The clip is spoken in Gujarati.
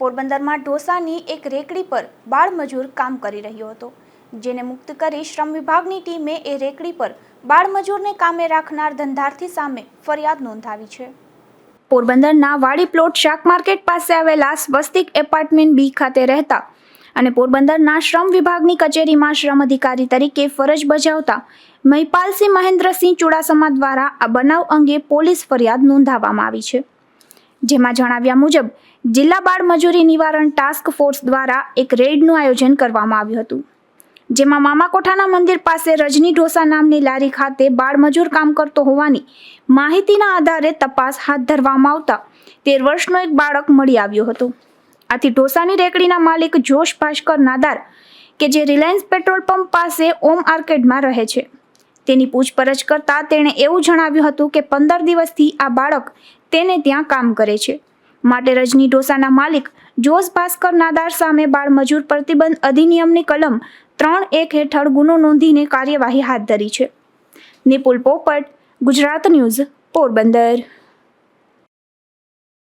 પોરબંદરમાં ઢોસાની એક રેકડી પર બાળમજૂર કામ કરી રહ્યો હતો. જેને મુક્ત કરી શ્રમ વિભાગની ટીમે એ રેકડી પર બાળમજૂરને કામે રાખનાર ધંધાર્થી સામે ફરિયાદ નોંધાવી છે. પોરબંદરના વાડી પ્લોટ શાક માર્કેટ પાસે આવેલા સ્વસ્તિક એપાર્ટમેન્ટ બી ખાતે રહેતા અને પોરબંદરના શ્રમ વિભાગની કચેરીમાં શ્રમ અધિકારી તરીકે ફરજ બજાવતા મહિપાલસિંહ મહેન્દ્રસિંહ ચુડાસમા દ્વારા આ બનાવ અંગે પોલીસ ફરિયાદ નોંધાવવામાં આવી છે. જેમાં જણાવ્યા મુજબ, જિલ્લા બાળ મજૂરી નિવારણ ટાસ્ક ફોર્સ દ્વારા એક રેડનું આયોજન કરવામાં આવ્યું હતું. જેમાં મામાકોઠાના મંદિર પાસે રજની ઢોસા નામની લારી ખાતે બાળમજૂર કામ કરતો હોવાની માહિતીના આધારે તપાસ હાથ ધરવામાં આવતા તેર વર્ષનો એક બાળક મળી આવ્યો હતો. આથી ઢોસાની રેકડીના માલિક જોશ ભાસ્કર નાદાર કે જે રિલાયન્સ પેટ્રોલ પંપ પાસે ઓમ આર્કેડમાં રહે છે. તેની પૂછપરછ કરતા તેણે એવું જણાવ્યું હતું કે પંદર દિવસથી આ બાળક તેને ત્યાં કામ કરે છે. માટે રજની ઢોસાના માલિક જોશ ભાસ્કર નાદાર સામે બાળમજૂર પ્રતિબંધ અધિનિયમની કલમ ત્રણ એક હેઠળ ગુનો નોંધીને કાર્યવાહી હાથ ધરી છે. નિપુલ પોપટ, ગુજરાત ન્યૂઝ, પોરબંદર.